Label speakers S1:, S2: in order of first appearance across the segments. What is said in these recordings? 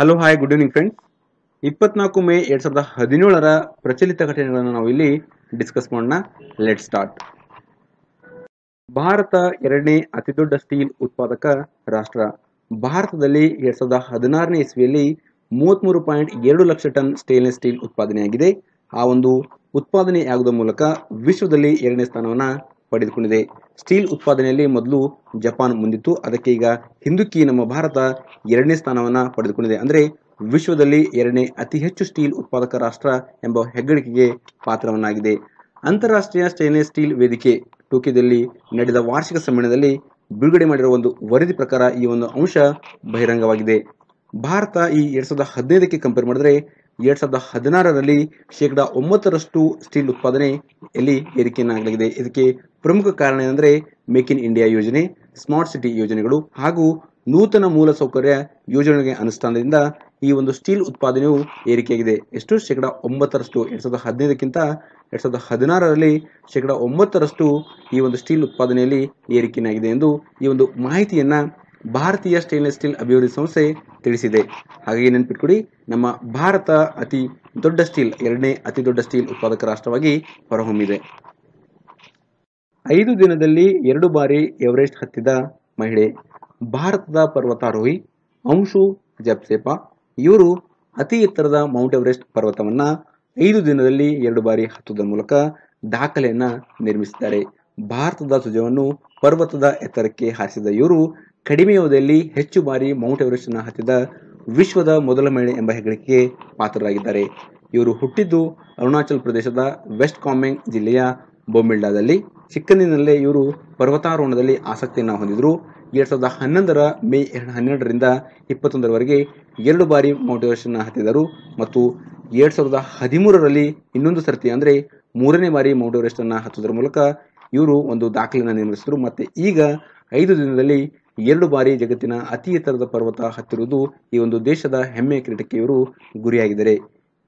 S1: Hello hi good evening friends ಇಪ್ಪತ್ನಾಲ್ಕು May ಎರಡ್ ಸಾವಿರದ ಹದಿನೇಳರ ಪ್ರಚಲಿತ ಘಟನೆಗಳನ್ನು ನಾವು ಇಲ್ಲಿ ಡಿಸ್ಕಸ್ ಮಾಡೋಣ. ಲೆಟ್ ಸ್ಟಾರ್ಟ್ ಭಾರತ ಎರಡನೇ ಅತಿದೊಡ್ಡ ಸ್ಟೀಲ್ ಉತ್ಪಾದಕ ರಾಷ್ಟ್ರ. ಭಾರತದಲ್ಲಿ ಎರಡ್ ಸಾವಿರದ ಹದಿನಾರನೇ ಇಸ್ವಿಯಲ್ಲಿ ಮೂವತ್ಮೂರು ಪಾಯಿಂಟ್ ಎರಡು ಲಕ್ಷ ಟನ್ ಸ್ಟೇನ್ಲೆಸ್ ಸ್ಟೀಲ್ ಉತ್ಪಾದನೆಯಾಗಿದೆ. ಆ ಒಂದು ಉತ್ಪಾದನೆಯಾಗುವ ಮೂಲಕ ವಿಶ್ವದಲ್ಲಿ ಎರಡನೇ ಸ್ಥಾನವನ್ನು ಪಡೆದುಕೊಂಡಿದೆ. ಸ್ಟೀಲ್ ಉತ್ಪಾದನೆಯಲ್ಲಿ ಮೊದಲು ಜಪಾನ್ ಮುಂದಿತ್ತು. ಅದಕ್ಕೆ ಈಗ ಹಿಂದಕ್ಕಿ ನಮ್ಮ ಭಾರತ ಎರಡನೇ ಸ್ಥಾನವನ್ನು ಪಡೆದುಕೊಂಡಿದೆ. ಅಂದರೆ ವಿಶ್ವದಲ್ಲಿ ಎರಡನೇ ಅತಿ ಹೆಚ್ಚು ಸ್ಟೀಲ್ ಉತ್ಪಾದಕ ರಾಷ್ಟ್ರ ಎಂಬ ಹೆಗ್ಗಳಿಕೆಗೆ ಪಾತ್ರವನ್ನಾಗಿದೆ. ಅಂತಾರಾಷ್ಟ್ರೀಯ ಸ್ಟೇನ್ಲೆಸ್ ಸ್ಟೀಲ್ ವೇದಿಕೆ ಟೋಕಿಯೋದಲ್ಲಿ ನಡೆದ ವಾರ್ಷಿಕ ಸಮ್ಮೇಳನದಲ್ಲಿ ಬಿಡುಗಡೆ ಮಾಡಿರುವ ಒಂದು ವರದಿ ಪ್ರಕಾರ ಈ ಒಂದು ಅಂಶ ಬಹಿರಂಗವಾಗಿದೆ. ಭಾರತ ಈ ಎರಡ್ ಸಾವಿರದ ಹದಿನೈದಕ್ಕೆ ಕಂಪೇರ್ ಮಾಡಿದ್ರೆ ಎರಡ್ ಸಾವಿರದ ಹದಿನಾರರಲ್ಲಿ ಶೇಕಡ ಒಂಬತ್ತರಷ್ಟು ಸ್ಟೀಲ್ ಉತ್ಪಾದನೆ ಉತ್ಪಾದನೆಯಲ್ಲಿ ಏರಿಕೆಯನ್ನಾಗಲಾಗಿದೆ. ಇದಕ್ಕೆ ಪ್ರಮುಖ ಕಾರಣ ಏನಂದ್ರೆ ಮೇಕ್ ಇನ್ ಇಂಡಿಯಾ ಯೋಜನೆ ಸ್ಮಾರ್ಟ್ ಸಿಟಿ ಯೋಜನೆಗಳು ಹಾಗೂ ನೂತನ ಮೂಲಸೌಕರ್ಯ ಯೋಜನೆಗೆ ಅನುಷ್ಠಾನದಿಂದ ಈ ಒಂದು ಸ್ಟೀಲ್ ಉತ್ಪಾದನೆಯು ಏರಿಕೆಯಾಗಿದೆ. ಎಷ್ಟು? ಶೇಕಡ ಒಂಬತ್ತರಷ್ಟು ಎರಡ್ ಸಾವಿರದ ಹದಿನೈದಕ್ಕಿಂತ ಎರಡ್ ಸಾವಿರದ ಹದಿನಾರರಲ್ಲಿ ಶೇಕಡ ಒಂಬತ್ತರಷ್ಟು ಈ ಒಂದು ಸ್ಟೀಲ್ ಉತ್ಪಾದನೆಯಲ್ಲಿ ಏರಿಕೆಯಾಗಿದೆ ಎಂದು ಈ ಒಂದು ಮಾಹಿತಿಯನ್ನು ಭಾರತೀಯ ಸ್ಟೇನ್ಲೆಸ್ ಸ್ಟೀಲ್ ಅಭಿವೃದ್ಧಿ ಸಂಸ್ಥೆ ತಿಳಿಸಿದೆ. ಹಾಗಾಗಿ ನೆನ್ಪಿಟ್ಕೊಡಿ, ನಮ್ಮ ಭಾರತ ಅತಿ ದೊಡ್ಡ ಸ್ಟೀಲ್, ಎರಡನೇ ಅತಿ ದೊಡ್ಡ ಸ್ಟೀಲ್ ಉತ್ಪಾದಕ ರಾಷ್ಟ್ರವಾಗಿ ಹೊರಹೊಮ್ಮಿದೆ. ಐದು ದಿನದಲ್ಲಿ ಎರಡು ಬಾರಿ ಎವರೆಸ್ಟ್ ಹತ್ತಿದ ಮಹಿಳೆ ಭಾರತದ ಪರ್ವತಾರೋಹಿ ಅಂಶು ಜಪ್ಸೆಪಾ. ಇವರು ಅತಿ ಎತ್ತರದ ಮೌಂಟ್ ಎವರೆಸ್ಟ್ ಪರ್ವತವನ್ನ ಐದು ದಿನದಲ್ಲಿ ಎರಡು ಬಾರಿ ಹತ್ತುವುದರ ಮೂಲಕ ದಾಖಲೆಯನ್ನ ನಿರ್ಮಿಸಿದ್ದಾರೆ. ಭಾರತದ ಧ್ವಜವನ್ನು ಪರ್ವತದ ಎತ್ತರಕ್ಕೆ ಹಾರಿಸಿದ ಇವರು ಕಡಿಮೆ ಅವಧಿಯಲ್ಲಿ ಹೆಚ್ಚು ಬಾರಿ ಮೌಂಟ್ ಎವರೆಸ್ಟ್ ಅನ್ನು ಹತ್ತಿದ ವಿಶ್ವದ ಮೊದಲ ಮಹಿಳೆ ಎಂಬ ಹೆಗ್ಗಳಿಕೆಗೆ ಪಾತ್ರರಾಗಿದ್ದಾರೆ. ಇವರು ಹುಟ್ಟಿದ್ದು ಅರುಣಾಚಲ್ ಪ್ರದೇಶದ ವೆಸ್ಟ್ ಕಾಮೆಂಗ್ ಜಿಲ್ಲೆಯ ಬೊಮಿಲ್ಡಾದಲ್ಲಿ ಚಿಕ್ಕಂದಿನಲ್ಲೇ ಇವರು ಪರ್ವತಾರೋಹಣದಲ್ಲಿ ಆಸಕ್ತಿಯನ್ನು ಹೊಂದಿದ್ರು. ಎರಡ್ ಸಾವಿರದ ಹನ್ನೊಂದರ ಮೇ ಹನ್ನೆರಡರಿಂದ ಇಪ್ಪತ್ತೊಂದರವರೆಗೆ ಎರಡು ಬಾರಿ ಮೋಟಿವೇಶನ್ ಹತ್ತಿದರು ಮತ್ತು ಎರಡ್ ಸಾವಿರದ ಹದಿಮೂರರಲ್ಲಿ ಇನ್ನೊಂದು ಸರ್ತಿ ಅಂದ್ರೆ ಮೂರನೇ ಬಾರಿ ಮೋಟಿವೇಶನ್ ಅನ್ನ ಹತ್ತುವುದರ ಮೂಲಕ ಇವರು ಒಂದು ದಾಖಲೆಯನ್ನು ನಿರ್ಮಿಸಿದರು. ಮತ್ತೆ ಈಗ ಐದು ದಿನದಲ್ಲಿ ಎರಡು ಬಾರಿ ಜಗತ್ತಿನ ಅತಿ ಎತ್ತರದ ಪರ್ವತ ಹತ್ತಿರುವುದು ಈ ಒಂದು ದೇಶದ ಹೆಮ್ಮೆಯ ಕ್ರೀಡಕ್ಕೆ ಇವರು ಗುರಿಯಾಗಿದ್ದಾರೆ.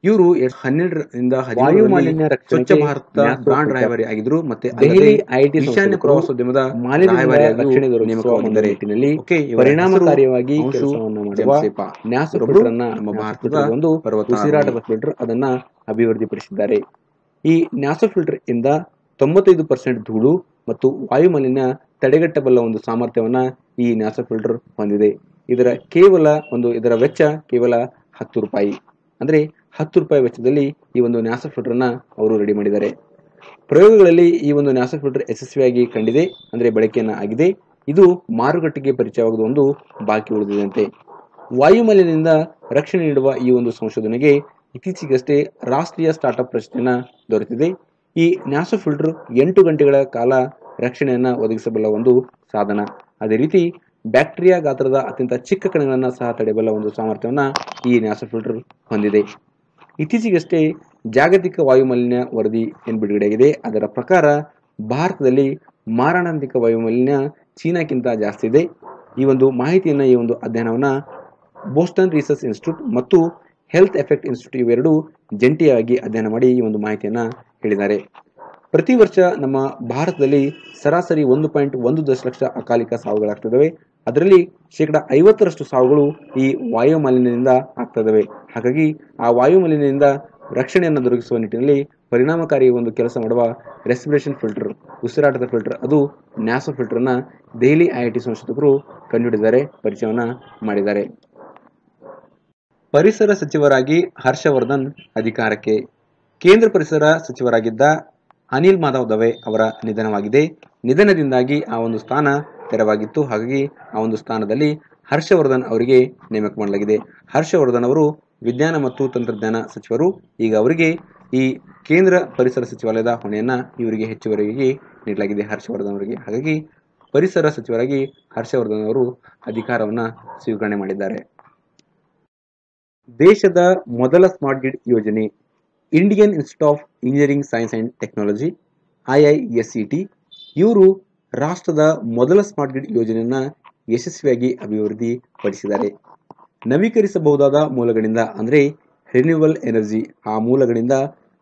S1: ಇವರು ಹನ್ನೆರಡರಿಂದ
S2: ವಾಯು ಮಾಲಿನ್ಯ
S1: ಸ್ವಚ್ಛ ಭಾರತ
S2: ನ್ಯಾಸೋ
S1: ಬ್ರಾಂಡ್ ರಾಯಭಾರಿ ಆಗಿದ್ರು ಮತ್ತೆ
S2: ದೆಹಲಿ ಐಟಿ
S1: ಈಶಾನ್ಯ ಪ್ರವಾಸೋದ್ಯಮದ ಮಾಲಿನ್ಯ
S2: ರಕ್ಷಣೆ
S1: ನೇಮಕವಾಗಿದ್ದಾರೆ.
S2: ನಿಟ್ಟಿನಲ್ಲಿ ಪರಿಣಾಮಕಾರಿಯಾಗಿ ಅನ್ನ
S1: ನಮ್ಮ
S2: ನ್ಯಾಸೋ
S1: ಭಾರತದ
S2: ಒಂದು. ಉಸಿರಾಟದ ಫಿಲ್ಟರ್ ಅದನ್ನ ಅಭಿವೃದ್ಧಿಪಡಿಸಿದ್ದಾರೆ ಈ ನ್ಯಾಸೋ ಫಿಲ್ಟರ್ ಇಂದ ತೊಂಬತ್ತೈದು ಪರ್ಸೆಂಟ್ ಧೂಳು ಮತ್ತು ವಾಯು ಮಾಲಿನ್ಯ ತಡೆಗಟ್ಟಬಲ್ಲ ಒಂದು ಸಾಮರ್ಥ್ಯವನ್ನ ಈ ನ್ಯಾಸೋ ಫಿಲ್ಟರ್ ಹೊಂದಿದೆ ಇದರ ಕೇವಲ ಒಂದು ಇದರ ವೆಚ್ಚ ಕೇವಲ ಹತ್ತು ರೂಪಾಯಿ ಅಂದ್ರೆ ಹತ್ತು ರೂಪಾಯಿ ವೆಚ್ಚದಲ್ಲಿ ಈ ಒಂದು ನ್ಯಾಸ ಫಿಲ್ಟರ್ನ ಅವರು ರೆಡಿ ಮಾಡಿದ್ದಾರೆ. ಪ್ರಯೋಗಗಳಲ್ಲಿ ಈ ಒಂದು ನ್ಯಾಸ ಫಿಲ್ಟರ್ ಯಶಸ್ವಿಯಾಗಿ ಕಂಡಿದೆ, ಅಂದರೆ ಬಳಕೆಯನ್ನು ಆಗಿದೆ. ಇದು ಮಾರುಕಟ್ಟೆಗೆ ಪರಿಚಯವಾಗುವುದು ಒಂದು ಬಾಕಿ ಉಳಿದಿದಂತೆ. ವಾಯುಮಾಲಿನ್ಯದಿಂದ ರಕ್ಷಣೆ ನೀಡುವ ಈ ಒಂದು ಸಂಶೋಧನೆಗೆ ಇತ್ತೀಚೆಗಷ್ಟೇ ರಾಷ್ಟ್ರೀಯ ಸ್ಟಾರ್ಟ್ಅಪ್ ಪ್ರಶಸ್ತಿಯನ್ನು ದೊರೆತಿದೆ. ಈ ನ್ಯಾಸೋ ಫಿಲ್ಟರ್ ಎಂಟು ಗಂಟೆಗಳ ಕಾಲ ರಕ್ಷಣೆಯನ್ನು ಒದಗಿಸಬಲ್ಲ ಒಂದು ಸಾಧನ. ಅದೇ ರೀತಿ ಬ್ಯಾಕ್ಟೀರಿಯಾ ಗಾತ್ರದ ಅತ್ಯಂತ ಚಿಕ್ಕ ಕಣಗಳನ್ನು ಸಹ ತಡೆಯಬಲ್ಲ ಒಂದು ಸಾಮರ್ಥ್ಯವನ್ನ ಈ ನ್ಯಾಸೋ ಫಿಲ್ಟರ್ ಹೊಂದಿದೆ. ಇತ್ತೀಚೆಗಷ್ಟೇ ಜಾಗತಿಕ ವಾಯುಮಾಲಿನ್ಯ ವರದಿ ಏನು ಬಿಡುಗಡೆಯಾಗಿದೆ? ಅದರ ಪ್ರಕಾರ ಭಾರತದಲ್ಲಿ ಮಾರಣಾಂತಿಕ ವಾಯುಮಾಲಿನ್ಯ ಚೀನಾಕ್ಕಿಂತ ಜಾಸ್ತಿ ಇದೆ. ಈ ಒಂದು ಮಾಹಿತಿಯನ್ನು, ಈ ಒಂದು ಅಧ್ಯಯನವನ್ನ ಬೋಸ್ಟನ್ ರಿಸರ್ಚ್ ಇನ್ಸ್ಟಿಟ್ಯೂಟ್ ಮತ್ತು ಹೆಲ್ತ್ ಎಫೆಕ್ಟ್ ಇನ್ಸ್ಟಿಟ್ಯೂಟ್ ಇವೆರಡು ಜಂಟಿಯಾಗಿ ಅಧ್ಯಯನ ಮಾಡಿ ಈ ಒಂದು ಮಾಹಿತಿಯನ್ನು ಹೇಳಿದ್ದಾರೆ. ಪ್ರತಿ ವರ್ಷ ನಮ್ಮ ಭಾರತದಲ್ಲಿ ಸರಾಸರಿ ಒಂದು ಪಾಯಿಂಟ್ ಒಂದು ದಶಲಕ್ಷ ಅಕಾಲಿಕ ಸಾವುಗಳಾಗ್ತಿದ್ದಾವೆ. ಅದರಲ್ಲಿ ಶೇಕಡ ಐವತ್ತರಷ್ಟು ಸಾವುಗಳು ಈ ವಾಯು ಮಾಲಿನ್ಯದಿಂದ ಆಗ್ತದವೆ. ಹಾಗಾಗಿ ಆ ವಾಯು ಮಾಲಿನ್ಯದಿಂದ ರಕ್ಷಣೆಯನ್ನು ದೊರಕಿಸುವ ನಿಟ್ಟಿನಲ್ಲಿ ಪರಿಣಾಮಕಾರಿ ಒಂದು ಕೆಲಸ ಮಾಡುವ ರೆಸ್ಪಿರೇಷನ್ ಫಿಲ್ಟರ್, ಉಸಿರಾಟದ ಫಿಲ್ಟರ್, ಅದು ನ್ಯಾಸೋ ಫಿಲ್ಟರ್ ಅನ್ನ ದೆಹಲಿ ಐ ಐ ಟಿ ಸಂಶೋಧಕರು ಕಂಡುಹಿಡಿದಿದ್ದಾರೆ ಪರಿಚಯವನ್ನ ಮಾಡಿದ್ದಾರೆ. ಪರಿಸರ ಸಚಿವರಾಗಿ ಹರ್ಷವರ್ಧನ್ ಅಧಿಕಾರಕ್ಕೆ. ಕೇಂದ್ರ ಪರಿಸರ ಸಚಿವರಾಗಿದ್ದ ಅನಿಲ್ ಮಾಧವ್ ದವೆ ಅವರ ನಿಧನವಾಗಿದೆ. ನಿಧನದಿಂದಾಗಿ ಆ ಒಂದು ಸ್ಥಾನ ತೆರವಾಗಿತ್ತು. ಹಾಗಾಗಿ ಆ ಒಂದು ಸ್ಥಾನದಲ್ಲಿ ಹರ್ಷವರ್ಧನ್ ಅವರಿಗೆ ನೇಮಕ ಮಾಡಲಾಗಿದೆ. ಹರ್ಷವರ್ಧನ್ ಅವರು ವಿಜ್ಞಾನ ಮತ್ತು ತಂತ್ರಜ್ಞಾನ ಸಚಿವರು. ಈಗ ಅವರಿಗೆ ಈ ಕೇಂದ್ರ ಪರಿಸರ ಸಚಿವಾಲಯದ ಹೊಣೆಯನ್ನ ಇವರಿಗೆ ಹೆಚ್ಚುವರಿಯಾಗಿ ನೀಡಲಾಗಿದೆ ಹರ್ಷವರ್ಧನ್ ಅವರಿಗೆ. ಹಾಗಾಗಿ ಪರಿಸರ ಸಚಿವರಾಗಿ ಹರ್ಷವರ್ಧನ್ ಅವರು ಅಧಿಕಾರವನ್ನ ಸ್ವೀಕರಣೆ ಮಾಡಿದ್ದಾರೆ. ದೇಶದ ಮೊದಲ ಸ್ಮಾರ್ಟ್ ಗ್ರಿಡ್ ಯೋಜನೆ, Indian institute of engineering science and technology IISCT ಇವರು ರಾಷ್ಟ್ರದ ಮೊದಲ ಸ್ಮಾರ್ಟ್ ಗ್ರಿಡ್ ಯೋಜನೆಯನ್ನ ಯಶಸ್ವಿಯಾಗಿ ಅಭಿವೃದ್ಧಿ ಪಡಿಸಿದ್ದಾರೆ ನವೀಕರಿಸಬಹುದಾದ ಮೂಲಗಳಿಂದ ಅಂದರೆ ರಿನ್ಯೂವಲ್ ಎನರ್ಜಿ ಆ ಮೂಲಗಳಿಂದ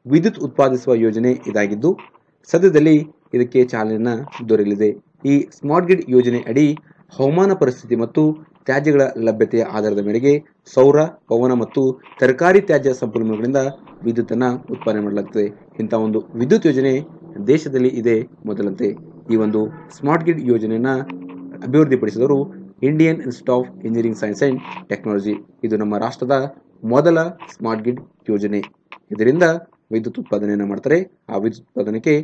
S2: ವಿದ್ಯುತ್ ಉತ್ಪಾದಿಸುವ ಯೋಜನೆ ಇದಾಗಿದ್ದು, ಸದ್ಯದಲ್ಲಿ ಇದಕ್ಕೆ ಚಾಲನೆಯನ್ನು ದೊರೆಯಲಿದೆ. ಈ ಸ್ಮಾರ್ಟ್ ಗ್ರಿಡ್ ಯೋಜನೆ ಅಡಿ ಹವಾಮಾನ ಪರಿಸ್ಥಿತಿ ಮತ್ತು ತ್ಯಾಜ್ಯಗಳ ಲಭ್ಯತೆಯ ಆಧಾರದ ಮೇರೆಗೆ ಸೌರ, ಪವನ ಮತ್ತು ತರಕಾರಿ ತ್ಯಾಜ್ಯ ಸಂಪನ್ಮೂಲಗಳಿಂದ ವಿದ್ಯುತ್ತನ್ನು ಉತ್ಪಾದನೆ ಮಾಡಲಾಗುತ್ತದೆ ಇಂಥ ಒಂದು ವಿದ್ಯುತ್ ಯೋಜನೆ ದೇಶದಲ್ಲಿ ಇದೆ ಮೊದಲಂತೆ. ಈ ಒಂದು ಸ್ಮಾರ್ಟ್ ಗ್ರಿಡ್ ಯೋಜನೆಯನ್ನು ಅಭಿವೃದ್ಧಿಪಡಿಸಿದವರು Indian institute of engineering science and technology ಇದು ನಮ್ಮ ರಾಷ್ಟ್ರದ ಮೊದಲ ಸ್ಮಾರ್ಟ್ ಗ್ರಿಡ್ ಯೋಜನೆ. ಇದರಿಂದ ವಿದ್ಯುತ್ ಉತ್ಪಾದನೆಯನ್ನು ಮಾಡ್ತಾರೆ. ಆ ವಿದ್ಯುತ್ ಉತ್ಪಾದನೆಗೆ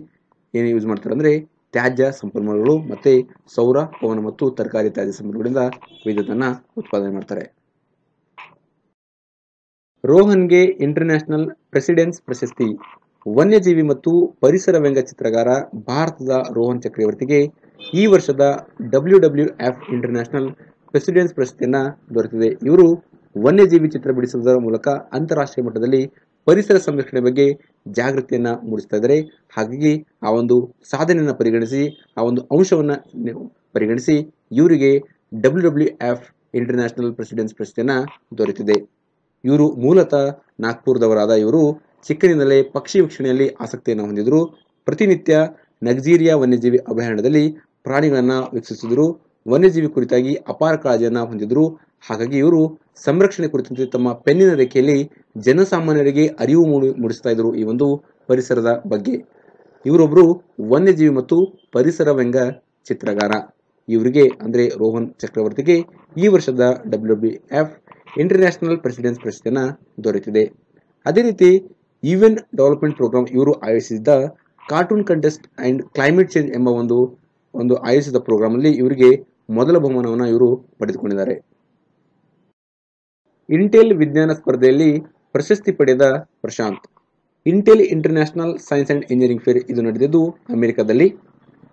S2: ಏನು ಯೂಸ್ ಮಾಡ್ತಾರೆ ಅಂದರೆ ತ್ಯಾಜ್ಯ ಸಂಪನ್ಮೂಲಗಳು ಮತ್ತು ಸೌರ, ಪವನ ಮತ್ತು ತರಕಾರಿ ತ್ಯಾಜ್ಯ ಸಂಪನ್ಮೂಲಗಳಿಂದ ವಿದ್ಯುತ್ತನ್ನು ಉತ್ಪಾದನೆ ಮಾಡ್ತಾರೆ. ರೋಹನ್ಗೆ ಇಂಟರ್ನ್ಯಾಷನಲ್ ಪ್ರೆಸಿಡೆನ್ಸ್ ಪ್ರಶಸ್ತಿ ವನ್ಯಜೀವಿ ಮತ್ತು ಪರಿಸರ ವ್ಯಂಗ್ಯ ಚಿತ್ರಗಾರ ಭಾರತದ ರೋಹನ್ ಚಕ್ರವರ್ತಿಗೆ ಈ ವರ್ಷದ W W F international president's ಪ್ರಶಸ್ತಿಯನ್ನು ದೊರೆತಿದೆ. ಇವರು ವನ್ಯಜೀವಿ ಚಿತ್ರ ಬಿಡಿಸುವುದರ ಮೂಲಕ ಅಂತಾರಾಷ್ಟ್ರೀಯ ಮಟ್ಟದಲ್ಲಿ ಪರಿಸರ ಸಂರಕ್ಷಣೆ ಬಗ್ಗೆ ಜಾಗೃತಿಯನ್ನು ಮೂಡಿಸ್ತಾ ಇದ್ದಾರೆ. ಹಾಗಾಗಿ ಆ ಒಂದು ಸಾಧನೆಯನ್ನು ಪರಿಗಣಿಸಿ, ಆ ಒಂದು ಅಂಶವನ್ನು ಪರಿಗಣಿಸಿ ಇವರಿಗೆ W W F international president's ಪ್ರಶಸ್ತಿಯನ್ನು ದೊರೆತಿದೆ. ಇವರು ಮೂಲತಃ ನಾಗ್ಪುರದವರಾದ ಇವರು ಚಿಕ್ಕನಿಂದಲೇ ಪಕ್ಷಿ ವೀಕ್ಷಣೆಯಲ್ಲಿ ಆಸಕ್ತಿಯನ್ನು ಹೊಂದಿದ್ರು ಪ್ರತಿನಿತ್ಯ ನಗ್ಜೀರಿಯಾ ವನ್ಯಜೀವಿ ಅಭಯಾರಣ್ಯದಲ್ಲಿ ಪ್ರಾಣಿಗಳನ್ನು ವೀಕ್ಷಿಸಿದ್ರು. ವನ್ಯಜೀವಿ ಕುರಿತಾಗಿ ಅಪಾರ ಕಾಳಜಿಯನ್ನು ಹೊಂದಿದ್ರು. ಹಾಗಾಗಿ ಇವರು ಸಂರಕ್ಷಣೆ ಕುರಿತಂತೆ ತಮ್ಮ ಪೆನ್ನಿನ ರೇಖೆಯಲ್ಲಿ ಜನಸಾಮಾನ್ಯರಿಗೆ ಅರಿವು ಮೂಡಿ ಮೂಡಿಸ್ತಾ ಇದ್ರು ಈ ಒಂದು ಪರಿಸರದ ಬಗ್ಗೆ. ಇವರೊಬ್ಬರು ವನ್ಯಜೀವಿ ಮತ್ತು ಪರಿಸರ ವ್ಯಂಗ್ಯ ಚಿತ್ರಗಾರ. ಇವರಿಗೆ ಅಂದರೆ ರೋಹನ್ ಚಕ್ರವರ್ತಿಗೆ ಈ ವರ್ಷದ W W F international president's ಪ್ರಶಸ್ತಿಯನ್ನು ದೊರೆತಿದೆ. ಅದೇ ರೀತಿ ಯುಎನ್ ಡೆವಲಪ್ಮೆಂಟ್ ಪ್ರೋಗ್ರಾಮ್ ಇವರು ಆಯೋಜಿಸಿದ್ದ cartoon contest and climate change ಎಂಬ ಒಂದು ಒಂದು ಆಯೋಜಿಸಿದ ಪ್ರೋಗ್ರಾಮ್ ಅಲ್ಲಿ ಇವರಿಗೆ ಮೊದಲ ಬಹುಮಾನವನ್ನು ಇವರು ಪಡೆದುಕೊಂಡಿದ್ದಾರೆ. ಇಂಟೆಲ್ ವಿಜ್ಞಾನ ಸ್ಪರ್ಧೆಯಲ್ಲಿ ಪ್ರಶಸ್ತಿ ಪಡೆದ Prashant. Intel international science and engineering fair ಇದು ನಡೆದಿದ್ದು ಅಮೆರಿಕದಲ್ಲಿ.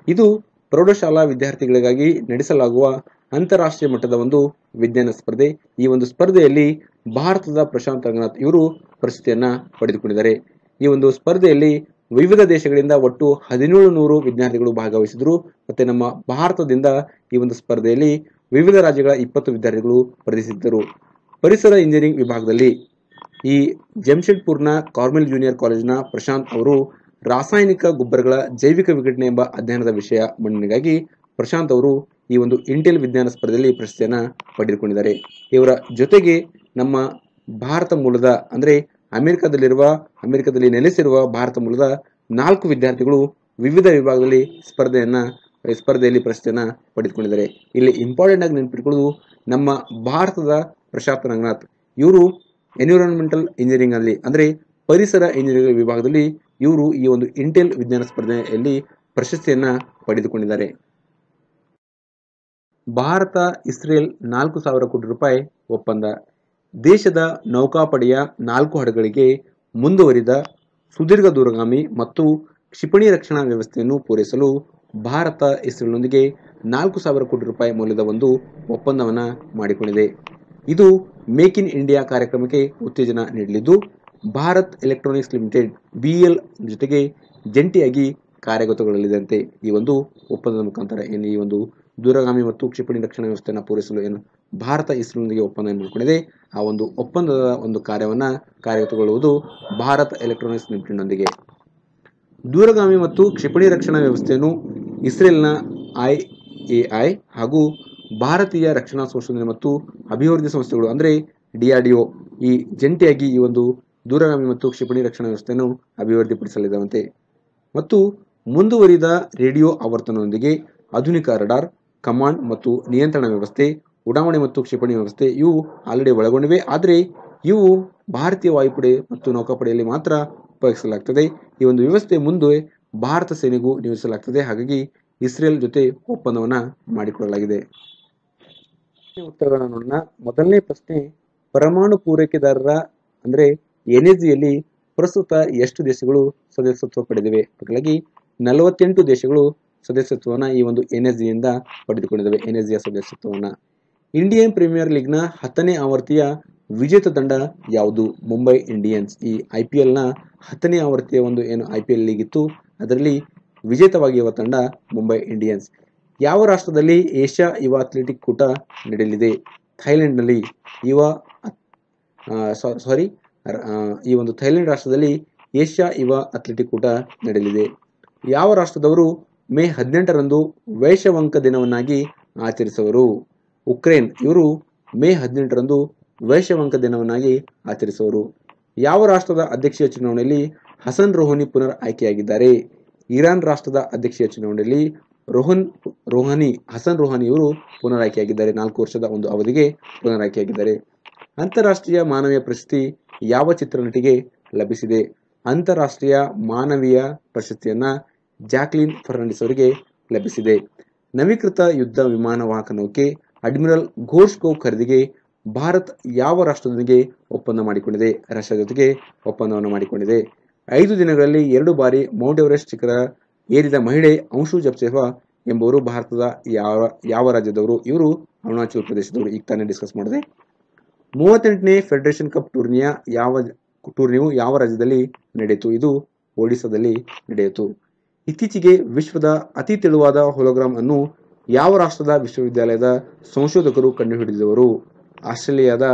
S2: ಇದು ಪ್ರೌಢಶಾಲಾ ವಿದ್ಯಾರ್ಥಿಗಳಿಗಾಗಿ ನಡೆಸಲಾಗುವ ಅಂತಾರಾಷ್ಟ್ರೀಯ ಮಟ್ಟದ ಒಂದು ವಿಜ್ಞಾನ ಸ್ಪರ್ಧೆ. ಈ ಒಂದು ಸ್ಪರ್ಧೆಯಲ್ಲಿ ಭಾರತದ ಪ್ರಶಾಂತ್ ರಂಗನಾಥ್ ಇವರು ಪ್ರಶಸ್ತಿಯನ್ನ ಪಡೆದುಕೊಂಡಿದ್ದಾರೆ. ಈ ಒಂದು ಸ್ಪರ್ಧೆಯಲ್ಲಿ ವಿವಿಧ ದೇಶಗಳಿಂದ ಒಟ್ಟು ಹದಿನೇಳು ನೂರು ವಿದ್ಯಾರ್ಥಿಗಳು ಭಾಗವಹಿಸಿದ್ರು. ಮತ್ತೆ ನಮ್ಮ ಭಾರತದಿಂದ ಈ ಒಂದು ಸ್ಪರ್ಧೆಯಲ್ಲಿ ವಿವಿಧ ರಾಜ್ಯಗಳ ಇಪ್ಪತ್ತು ವಿದ್ಯಾರ್ಥಿಗಳು ಸ್ಪರ್ಧಿಸಿದ್ದರು. ಪರಿಸರ ಇಂಜಿನಿಯರಿಂಗ್ ವಿಭಾಗದಲ್ಲಿ ಈ ಜಮ್ಶೆಡ್ಪುರ್ನ ಕಾರ್ಮೆಲ್ ಜೂನಿಯರ್ ಕಾಲೇಜಿನ ಪ್ರಶಾಂತ್ ಅವರು ರಾಸಾಯನಿಕ ಗೊಬ್ಬರಗಳ ಜೈವಿಕ ವಿಘಟನೆ ಎಂಬ ಅಧ್ಯಯನದ ವಿಷಯ ಮಂಡನೆಗಾಗಿ ಪ್ರಶಾಂತ್ ಅವರು ಈ ಒಂದು ಇಂಟೆಲ್ ವಿಜ್ಞಾನ ಸ್ಪರ್ಧೆಯಲ್ಲಿ ಪ್ರಶಸ್ತಿಯನ್ನು ಪಡೆದುಕೊಂಡಿದ್ದಾರೆ. ಇವರ ಜೊತೆಗೆ ನಮ್ಮ ಭಾರತ ಮೂಲದ, ಅಂದ್ರೆ ಅಮೆರಿಕದಲ್ಲಿರುವ, ಅಮೆರಿಕದಲ್ಲಿ ನೆಲೆಸಿರುವ ಭಾರತ ಮೂಲದ ನಾಲ್ಕು ವಿದ್ಯಾರ್ಥಿಗಳು ವಿವಿಧ ವಿಭಾಗದಲ್ಲಿ ಸ್ಪರ್ಧೆಯನ್ನ, ಸ್ಪರ್ಧೆಯಲ್ಲಿ ಪ್ರಶಸ್ತಿಯನ್ನು ಪಡೆದುಕೊಂಡಿದ್ದಾರೆ. ಇಲ್ಲಿ ಇಂಪಾರ್ಟೆಂಟ್ ಆಗಿ ನೆನಪಿಟ್ಕೊಳ್ಳೋದು ನಮ್ಮ ಭಾರತದ ಪ್ರಶಾಂತ ರಂಗನಾಥ್. ಇವರು ಎನ್ವಿರಾನ್ಮೆಂಟಲ್ ಇಂಜಿನಿಯರಿಂಗ್ ಅಲ್ಲಿ, ಅಂದರೆ ಪರಿಸರ ಇಂಜಿನಿಯರಿಂಗ್ ವಿಭಾಗದಲ್ಲಿ ಇವರು ಈ ಒಂದು ಇಂಟೆಲ್ ವಿಜ್ಞಾನ ಸ್ಪರ್ಧೆಯಲ್ಲಿ ಪ್ರಶಸ್ತಿಯನ್ನ ಪಡೆದುಕೊಂಡಿದ್ದಾರೆ. ಭಾರತ, ಇಸ್ರೇಲ್ ನಾಲ್ಕು ಸಾವಿರ ಕೋಟಿ ರೂಪಾಯಿ ಒಪ್ಪಂದ. ದೇಶದ ನೌಕಾಪಡೆಯ ನಾಲ್ಕು ಹಡಗಳಿಗೆ ಮುಂದುವರಿದ ಸುದೀರ್ಘ ದೂರಗಾಮಿ ಮತ್ತು ಕ್ಷಿಪಣಿ ರಕ್ಷಣಾ ವ್ಯವಸ್ಥೆಯನ್ನು ಪೂರೈಸಲು ಭಾರತ ಇಸ್ರೇಲ್ನೊಂದಿಗೆ ನಾಲ್ಕು ಸಾವಿರ ಕೋಟಿ ರೂಪಾಯಿ ಮೌಲ್ಯದ ಒಂದು ಒಪ್ಪಂದವನ್ನು ಮಾಡಿಕೊಂಡಿದೆ. ಇದು ಮೇಕ್ ಇನ್ ಇಂಡಿಯಾ ಕಾರ್ಯಕ್ರಮಕ್ಕೆ ಉತ್ತೇಜನ ನೀಡಲಿದ್ದು, ಭಾರತ್ ಎಲೆಕ್ಟ್ರಾನಿಕ್ಸ್ ಲಿಮಿಟೆಡ್ ಬಿಎಲ್ ಜೊತೆಗೆ ಜಂಟಿಯಾಗಿ ಕಾರ್ಯಗತಗೊಳ್ಳಲಿದಂತೆ ಈ ಒಂದು ಒಪ್ಪಂದದ ಮುಖಾಂತರ ಏನು ಈ ಒಂದು ದೂರಗಾಮಿ ಮತ್ತು ಕ್ಷಿಪಣಿ ರಕ್ಷಣಾ ವ್ಯವಸ್ಥೆಯನ್ನು ಪೂರೈಸಲು ಏನು ಭಾರತ ಇಸ್ರೋನೊಂದಿಗೆ ಒಪ್ಪಂದ ಮಾಡಿಕೊಂಡಿದೆ ಆ ಒಂದು ಒಪ್ಪಂದದ ಒಂದು ಕಾರ್ಯವನ್ನು ಕಾರ್ಯಗತಗೊಳ್ಳುವುದು ಭಾರತ್ ಎಲೆಕ್ಟ್ರಾನಿಕ್ಸ್ ಲಿಮಿಟೆಡ್ನೊಂದಿಗೆ ದೂರಗಾಮಿ ಮತ್ತು ಕ್ಷಿಪಣಿ ರಕ್ಷಣಾ ವ್ಯವಸ್ಥೆಯನ್ನು ಇಸ್ರೇಲ್ನ ಐ ಎ ಐ ಹಾಗೂ ಭಾರತೀಯ ರಕ್ಷಣಾ ಸಂಶೋಧನೆ ಮತ್ತು ಅಭಿವೃದ್ಧಿ ಸಂಸ್ಥೆಗಳು, ಅಂದರೆ ಡಿಆರ್ಡಿಒ ಈ ಜಂಟಿಯಾಗಿ ಈ ಒಂದು ದೂರಗಾಮಿ ಮತ್ತು ಕ್ಷಿಪಣಿ ರಕ್ಷಣಾ ವ್ಯವಸ್ಥೆಯನ್ನು ಅಭಿವೃದ್ಧಿಪಡಿಸಲಿದ್ದಾವಂತೆ. ಮತ್ತು ಮುಂದುವರಿದ ರೇಡಿಯೋ ಆವರ್ತನದೊಂದಿಗೆ ಆಧುನಿಕ ರಡಾರ್, ಕಮಾಂಡ್ ಮತ್ತು ನಿಯಂತ್ರಣ ವ್ಯವಸ್ಥೆ ಉಡಾವಣೆ ಮತ್ತು ಕ್ಷಿಪಣಿ ವ್ಯವಸ್ಥೆ ಇವು ಆಲ್ರೆಡಿ ಒಳಗೊಂಡಿವೆ. ಆದರೆ ಇವು ಭಾರತೀಯ ವಾಯುಪಡೆ ಮತ್ತು ನೌಕಾಪಡೆಯಲ್ಲಿ ಮಾತ್ರ ಉಪಯೋಗಿಸಲಾಗ್ತದೆ. ಈ ಒಂದು ವ್ಯವಸ್ಥೆ ಮುಂದೆ ಭಾರತ ಸೇನೆಗೂ ನಿಯೋಜಿಸಲಾಗ್ತದೆ ಹಾಗಾಗಿ ಇಸ್ರೇಲ್ ಜೊತೆ ಒಪ್ಪಂದವನ್ನ ಮಾಡಿಕೊಳ್ಳಲಾಗಿದೆ. ಉತ್ತರಗಳನ್ನು ನೋಡೋಣ. ಮೊದಲನೇ ಪ್ರಶ್ನೆ, ಪರಮಾಣು ಪೂರೈಕೆದಾರರ ಅಂದ್ರೆ ಎನ್ಎಜಿಯಲ್ಲಿ ಪ್ರಸ್ತುತ ಎಷ್ಟು ದೇಶಗಳು ಸದಸ್ಯತ್ವ ಪಡೆದಿವೆ? ಹಾಗಾಗಿ ನಲವತ್ತೆಂಟು ದೇಶಗಳು ಸದಸ್ಯತ್ವವನ್ನು ಈ ಒಂದು ಎನ್ಎಸ್ಜಿಯಿಂದ ಪಡೆದುಕೊಂಡಿದ್ದಾವೆ. ಎನ್ಎಸ್ಜಿಯ ಸದಸ್ಯತ್ವವನ್ನು. ಇಂಡಿಯನ್ ಪ್ರೀಮಿಯರ್ ಲೀಗ್ನ ಹತ್ತನೇ ಆವೃತ್ತಿಯ ವಿಜೇತ ತಂಡ ಯಾವುದು? ಮುಂಬೈ ಇಂಡಿಯನ್ಸ್. ಈ ಐ ಪಿ ಎಲ್ನ ಹತ್ತನೇ ಆವೃತ್ತಿಯ ಒಂದು ಏನು ಐ ಪಿ ಎಲ್ ಲೀಗ್ ಇತ್ತು, ಅದರಲ್ಲಿ ವಿಜೇತವಾಗಿರುವ ತಂಡ ಮುಂಬೈ ಇಂಡಿಯನ್ಸ್. ಯಾವ ರಾಷ್ಟ್ರದಲ್ಲಿ ಏಷ್ಯಾ ಯುವ ಅಥ್ಲೆಟಿಕ್ ಕೂಟ ನಡೆಯಲಿದೆ? ಥೈಲ್ಯಾಂಡ್ನಲ್ಲಿ ಯುವ ಸಾರಿ ಈ ಒಂದು ಥೈಲ್ಯಾಂಡ್ ರಾಷ್ಟ್ರದಲ್ಲಿ ಏಷ್ಯಾ ಯುವ ಅಥ್ಲೆಟಿಕ್ ಕೂಟ ನಡೆಯಲಿದೆ. ಯಾವ ರಾಷ್ಟ್ರದವರು ಮೇ ಹದಿನೆಂಟರಂದು ವೈಶವಂಕ ದಿನವನ್ನಾಗಿ ಆಚರಿಸುವರು? ಉಕ್ರೇನ್ ಇವರು ಮೇ ಹದಿನೆಂಟರಂದು ವೈಶ್ಯವಂಕ ದಿನವನ್ನಾಗಿ ಆಚರಿಸುವರು. ಯಾವ ರಾಷ್ಟ್ರದ ಅಧ್ಯಕ್ಷೀಯ ಚುನಾವಣೆಯಲ್ಲಿ ಹಸನ್ ರೋಹನಿ ಪುನರ್ ಆಯ್ಕೆಯಾಗಿದ್ದಾರೆ? ಇರಾನ್ ರಾಷ್ಟ್ರದ ಅಧ್ಯಕ್ಷೀಯ ಚುನಾವಣೆಯಲ್ಲಿ ರೋಹನ್ ರೋಹನಿ, ಹಸನ್ ರೋಹನಿ ಇವರು ಪುನರ್ ಆಯ್ಕೆಯಾಗಿದ್ದಾರೆ. ನಾಲ್ಕು ವರ್ಷದ ಒಂದು ಅವಧಿಗೆ ಪುನರ್ ಆಯ್ಕೆಯಾಗಿದ್ದಾರೆ. ಅಂತಾರಾಷ್ಟ್ರೀಯ ಮಾನವೀಯ ಪ್ರಶಸ್ತಿ ಯಾವ ಚಿತ್ರನಟಿಗೆ ಲಭಿಸಿದೆ? ಅಂತಾರಾಷ್ಟ್ರೀಯ ಮಾನವೀಯ ಪ್ರಶಸ್ತಿಯನ್ನ ಜಾಕ್ಲಿನ್ ಫರ್ನಾಂಡಿಸ್ ಅವರಿಗೆ ಲಭಿಸಿದೆ. ನವೀಕೃತ ಯುದ್ಧ ವಿಮಾನ ವಾಹಕ ನೌಕೆ ಅಡ್ಮಿರಲ್ ಘೋಷ್ಕೋವ್ ಖರೀದಿಗೆ ಭಾರತ್ ಯಾವ ರಾಷ್ಟ್ರದೊಂದಿಗೆ ಒಪ್ಪಂದ ಮಾಡಿಕೊಂಡಿದೆ? ರಷ್ಯಾ ಜೊತೆಗೆ ಒಪ್ಪಂದವನ್ನು ಮಾಡಿಕೊಂಡಿದೆ. ಐದು ದಿನಗಳಲ್ಲಿ ಎರಡು ಬಾರಿ ಮೌಂಟ್ ಎವರೆಸ್ಟ್ ಶಿಖರ ಏರಿದ ಮಹಿಳೆ ಅಂಶು ಜಪ್ಸೇವಾ ಎಂಬುವರು ಭಾರತದ ಯಾವ ಯಾವ ರಾಜ್ಯದವರು? ಇವರು ಅರುಣಾಚಲ ಪ್ರದೇಶದವರು. ಈಗ ತಾನೇ ಡಿಸ್ಕಸ್ ಮಾಡಿದೆ. ಮೂವತ್ತೆಂಟನೇ ಫೆಡರೇಷನ್ ಕಪ್ ಟೂರ್ನಿಯ ಯಾವ, ಟೂರ್ನಿಯು ಯಾವ ರಾಜ್ಯದಲ್ಲಿ ನಡೆಯಿತು? ಇದು ಒಡಿಶಾದಲ್ಲಿ ನಡೆಯಿತು. ಇತ್ತೀಚೆಗೆ ವಿಶ್ವದ ಅತಿ ತೆಳುವಾದ ಹೊಲೋಗ್ರಾಮ್ ಅನ್ನು ಯಾವ ರಾಷ್ಟ್ರದ ವಿಶ್ವವಿದ್ಯಾಲಯದ ಸಂಶೋಧಕರು ಕಂಡುಹಿಡಿದವರು? ಆಸ್ಟ್ರೇಲಿಯಾದ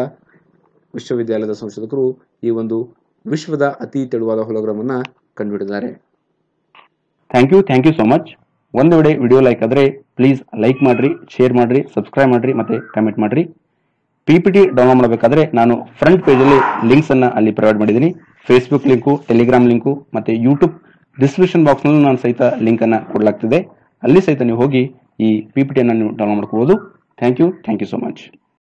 S2: ವಿಶ್ವವಿದ್ಯಾಲಯದ ಸಂಶೋಧಕರು ಈ ಒಂದು ವಿಶ್ವದ ಅತಿ ತೆಳುವಾದ ಹೊಲೋಗ್ರಾಮ್ ಅನ್ನ ಕಂಡುಹಿಡಿದ್ದಾರೆ.
S1: Thank you thank you so much ಒಂದು ವೇಳೆ ವಿಡಿಯೋ ಲೈಕ್ ಆದರೆ ಪ್ಲೀಸ್ ಲೈಕ್ ಮಾಡ್ರಿ ಶೇರ್ ಮಾಡ್ರಿ ಸಬ್ಸ್ಕ್ರೈಬ್ ಮಾಡ್ರಿ, ಮತ್ತೆ ಕಮೆಂಟ್ ಮಾಡ್ರಿ. ಪಿ ಪಿ ಟಿ ಡೌನ್ಲೋಡ್ ಮಾಡಬೇಕಾದ್ರೆ ನಾನು ಫ್ರಂಟ್ ಪೇಜಲ್ಲಿ ಲಿಂಕ್ಸ್ ಅನ್ನ ಅಲ್ಲಿ ಪ್ರೊವೈಡ್ ಮಾಡಿದ್ದೀನಿ. ಫೇಸ್ಬುಕ್ ಲಿಂಕು ಟೆಲಿಗ್ರಾಮ್ ಲಿಂಕು ಮತ್ತೆ ಯೂಟ್ಯೂಬ್ ಡಿಸ್ಕ್ರಿಪ್ಷನ್ ಬಾಕ್ಸ್ನಲ್ಲೂ ನಾನು ಸಹಿತ ಲಿಂಕನ್ನು ಕೊಡಲಾಗ್ತಿದೆ. ಅಲ್ಲಿ ಸಹಿತ ನೀವು ಹೋಗಿ ಈ ಪಿ ಪಿ ಟಿಯನ್ನು ನೀವು ಡೌನ್ಲೋಡ್ ಮಾಡ್ಕೋಬಹುದು thank you thank you so much